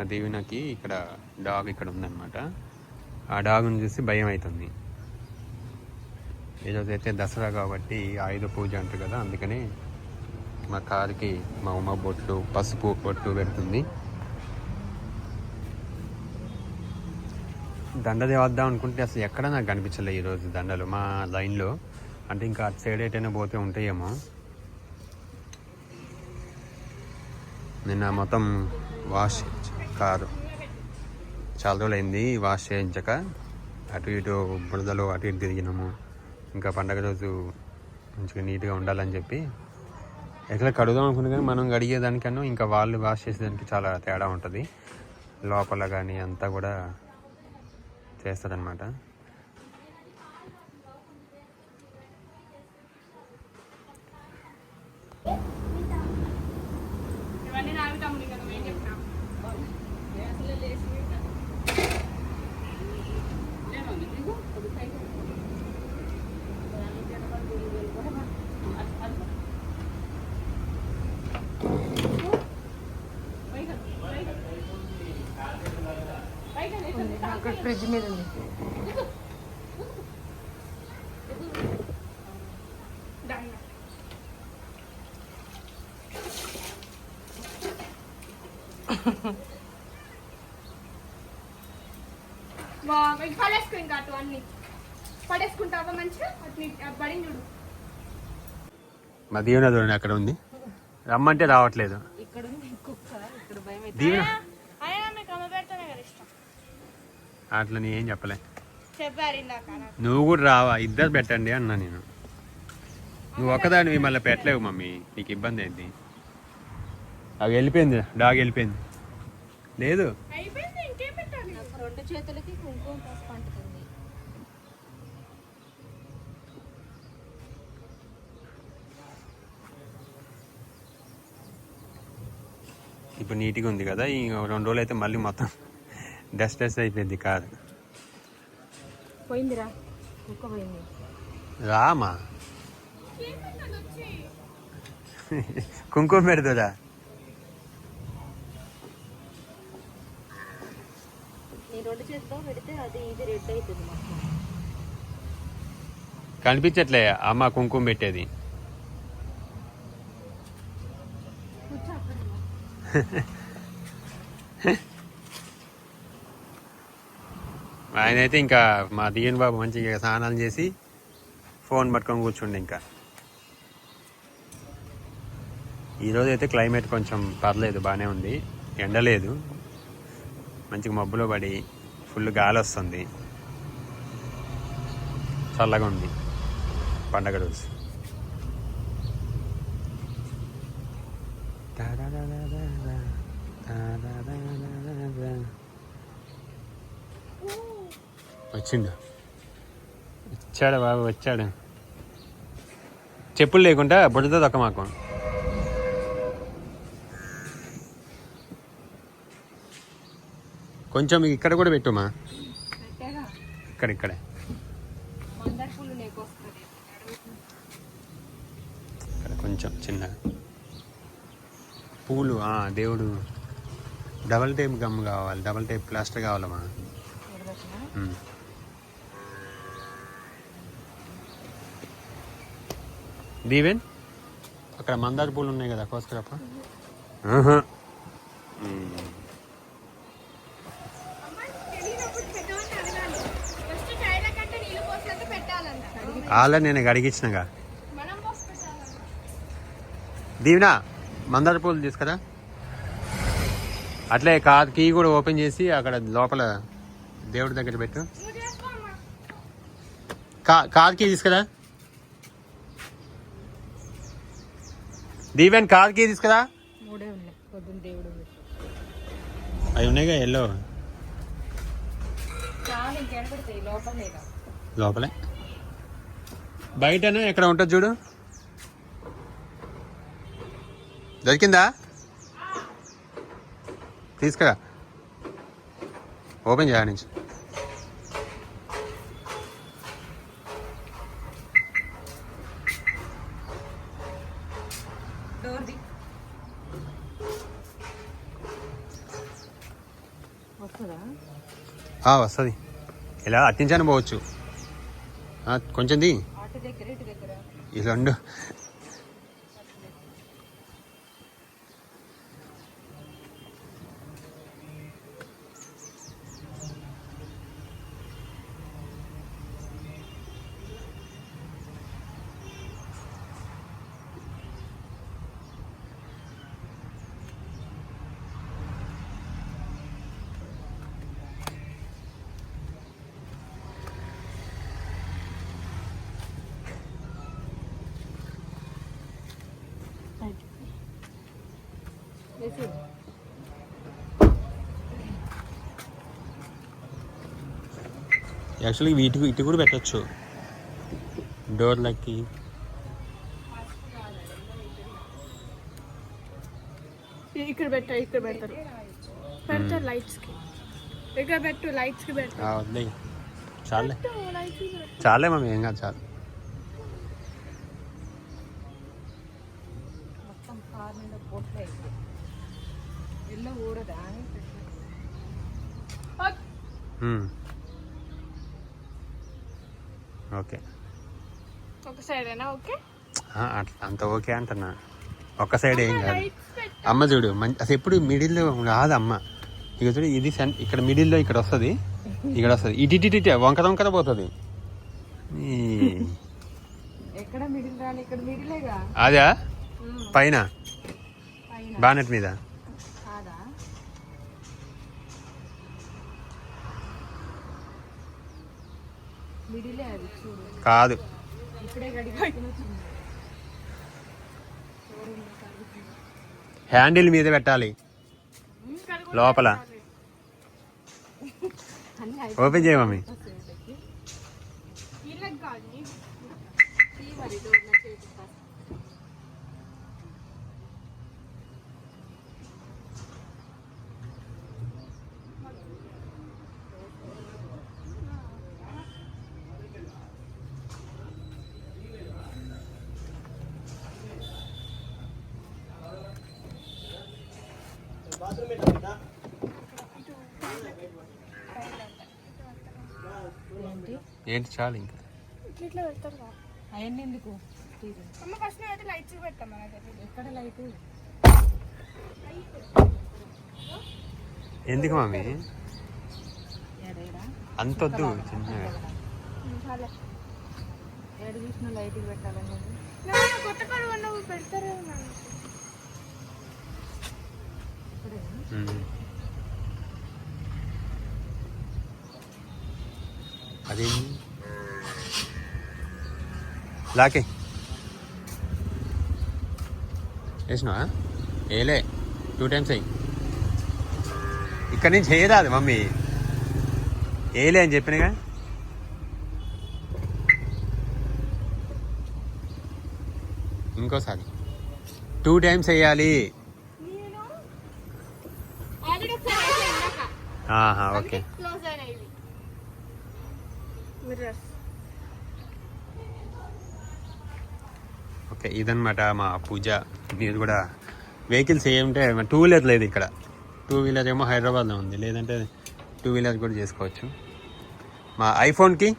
మా దీవెనకి ఇక్కడ డాగ్ ఇక్కడ ఉందన్నమాట. ఆ డాగ్ను చూసి భయం అవుతుంది ఈరోజు అయితే దసరా కాబట్టి ఆయుధ పూజ అంటారు కదా అందుకనే మా కారుకి మా ఉమ్మ బొట్లు పసుపు బొట్టు పెడుతుంది. దండది వద్దాం అనుకుంటే అసలు ఎక్కడ నాకు కనిపించలే ఈరోజు దండలు మా లైన్లో. అంటే ఇంకా అటు సైడ్ ఎటైనా పోతే ఉంటాయేమో. నిన్న మొత్తం వాష్ కారు చాలా రోజులు అయింది వాష్ చేయించక. అటు ఇటు బురదలో అటు ఇటు తిరిగినాము. ఇంకా పండగ రోజు మంచిగా నీట్గా ఉండాలని చెప్పి. ఎట్లా కడుగుదాం అనుకున్నా కానీ మనం కడిగేదానికన్నా ఇంకా వాళ్ళు వాష్ చేసేదానికి చాలా తేడా ఉంటుంది. లోపల కానీ అంతా కూడా చేస్తారనమాట ఇవన్నీ నావి తమ్ముడు అక్కడ ఫ్రిడ్జ్ మీద ఉంది పడేసుకో ఇంకా అటు అన్ని పడేసుకుంటావా మంచిగా అటు నీ- అటు పడింది చూడు. మా దీవెన చూడండి అక్కడ ఉంది. రమ్మంటే రావట్లేదు. ఇక్కడ ఉంది కుక్క ఇక్కడ భయం అయితే. దీవెన? అయినా మీకు అమ్మ పెడితేనే కదా ఇష్టం. అట్లా నేను ఏం చెప్పలే. చెప్పారు ఇందాక నాకు. నువ్వు కూడా రావా ఇద్దరు పెట్టండి అన్నా నేను. నువ్వు ఒక్కదానివి మళ్ళీ పెట్టలేవు మమ్మీ నీకు ఇబ్బంది ఏంటి అవి వెళ్ళిపోయింది డాగ్ వెళ్ళిపోయింది. లేదు. అయిపోయింది ఇంకేం పెట్టాలి? నాకు రెండు చేతులకి కుంకుమ పసుపు అంటుతుంది ఇప్పుడు నీట్గా ఉంది కదా ఈ రెండు రోజులు అయితే మళ్ళీ మొత్తం డస్ట్ డస్ట్ అయిపోయింది కాదు. పోయిందిరా రామా? కుంకుమ పెడుతుందా కనిపించట్లే అమ్మ కుంకుమ పెట్టేది. ఆయన అయితే ఇంకా మా దియన్ బాబు మంచిగా స్నానాలు చేసి ఫోన్ పట్టుకొని కూర్చుండి ఇంకా. ఈరోజు అయితే క్లైమేట్ కొంచెం పర్లేదు బాగానే ఉంది. ఎండలేదు మంచిగా మబ్బులో పడి ఫుల్ గాలి వస్తుంది చల్లగా ఉంది. పండగ రోజు. వచ్చిండు. వచ్చాడు బాబు వచ్చాడు. చెప్పులు లేకుండా బుడత దొక్క మాకు కొంచెం ఇక్కడ కూడా పెట్టుమా ఇక్కడ ఇక్కడే. కొంచెం చిన్నగా పూలు ఆ, దేవుడు. డబల్ టేప్ గమ్ కావాలి డబల్ టేప్ ప్లాస్టర్ కావాలమ్మా. దీవెన్? అక్కడ మందార పూలు ఉన్నాయి కదా పెట్టాలంట ఆల్రెడీ నేను అడిగించినగా దీవెనా మందార పూలు తీసుకురా. అట్లే కార్ కీ కూడా ఓపెన్ చేసి అక్కడ లోపల దేవుడి దగ్గర పెట్టు. నువ్వు చేసుకో అమ్మా కా కార్ కీ తీసుకురా. దీవెన్ కార్ కీ తీసుకురా. అవి ఉన్నాయిగా ఎల్లో. లోపలే. బయటనే? ఎక్కడ ఉంటుంది చూడు. దొరికిందా? తీసుకురా. ఓపెన్ చేయాలి నుంచి. వస్తుందా? ఇలా అట్టించాను పోవచ్చు. కొంచెం ది అటు దగ్గర ఇటు దగ్గర ఈ రెండు వేసి యాక్చువల్లీ వీటికి ఇటు కూడా పెట్టచ్చు డోర్లకి ఇక్కడ పెట్ట ఇక్కడ పెడతారు పెడతారు లైట్స్కి ఇక్కడ పెట్టు లైట్స్కి పెట్టు వద్దే చాలే లైట్స్కి పెట్టు. చాలే మమ్మీ ఏం కాదు చాలు మొత్తం కార్ మీద బొట్లు అయితే పెట్టిన. ఓకే. ఒక సైడ్ అంత ఓకే అంటున్నా. ఒక్క సైడ్ ఏం కాదు. అమ్మ చూడు మంచి అసలు ఎప్పుడు మిడిల్లో రాదు అమ్మ. ఇక చూడు ఇది సెన్ ఇక్కడ మిడిల్లో ఇక్కడ వస్తుంది. ఇక్కడ వస్తుంది. ఇటు ఇటు ఇటు వంకర వంకర పోతుంది. ఈ- ఎక్కడ మిడిల్ రాని ఇక్కడ మిడిలేగా? అదా? పైన? పైన. బానెట్ మీద? కాదు. హ్యాండిల్ మీద పెట్టాలి. లోపల. ఓపెన్ చేయ మమ్మీ. ఏంటి ఏంటి చాలు ఇంకా? ఇట్లా కదా. అవన్నీ ఎందుకు? అమ్మ ఫస్ట్ అయితే లైట్స్ మనకి ఎక్కడ లైట్ ఎందుకు మమ్మీ అంతొద్దు చిన్నగా. చాలా. ఏడు చూసిన లైట్ పెట్టాలని అదేంటి లాకే వేసినావా ఏలే టూ టైమ్స్ అయ్యి ఇక్కడ నుంచి చేయరాదు మమ్మీ. ఏలే అని చెప్పినగా. ఇంకోసారి. టూ టైమ్స్ వేయాలి ఓకే. ఓకే ఇదన్నమాట మా పూజ. మీరు కూడా వెహికల్స్ ఏమంటే టూ వీలర్ లేదు ఇక్కడ. టూ వీలర్ ఏమో హైదరాబాద్లో ఉంది. లేదంటే టూ వీలర్ కూడా చేసుకోవచ్చు. మా ఐఫోన్కి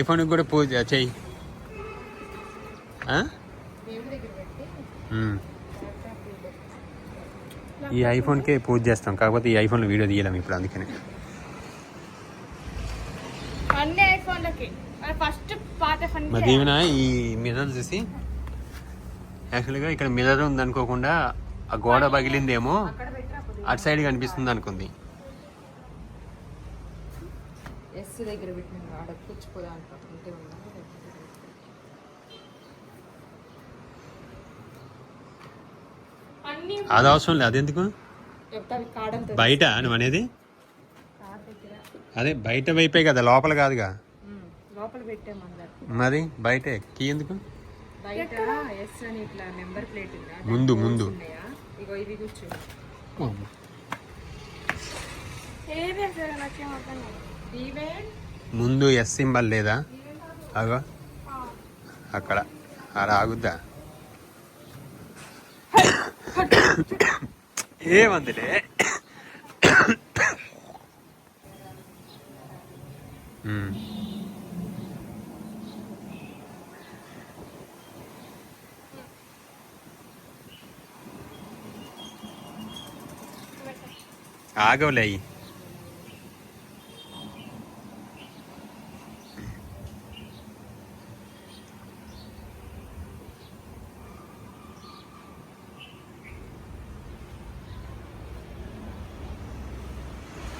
ఐఫోన్కి కూడా పూజ చెయ్యి. Hmm. ఈ ఐఫోన్కే పూజ చేస్తాం. కాకపోతే ఈ ఐఫోన్లో వీడియో తీయలేము ఇప్పుడు అందుకనే. ఫస్ట్ పాత ఫోన్ మా దీవెన ఈ మిర్రర్ చూసి. యాక్చువల్గా ఇక్కడ మిర్రర్ ఉంది అనుకోకుండా ఆ గోడ పగిలిందేమో అటు సైడ్ కనిపిస్తుంది అనుకుంది. ఎస్ దగ్గర పెట్టిన ఆడ కూర్చుకోదా అది అవసరం లేదు. అదెందుకు? బయట నువ్వు అనేది? అదే బయట వైపే కదా లోపల కాదుగా. లోపల మరి బయట? కీ ఎందుకు? ముందు ముందు. ముందు ఎస్ సింబల్ లేదా? అగో. అక్కడ. అలా ఆగుద్దా? ఏమందిలే? Mm. ఆగవులే అయ్యి